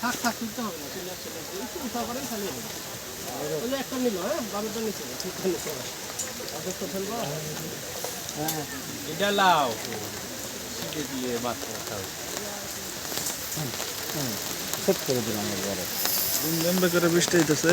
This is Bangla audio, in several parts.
থাক থাক তুলতে হবে না চলে আসছে খালি হবে ওই একটা নিল হ্যাঁ। বামেরটা নিচে ঠিকটা নিচে অর্ধেকটা ফেলব এটা লাও সিটে দিয়ে মাত্র সেট করে দিলাম একবারে বৃষ্টি হইতেছে।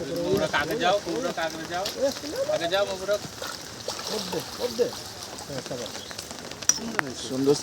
মুবরক আগে যাও মুবরক আগে যাও। আগে যাও মুবরক সুন্দর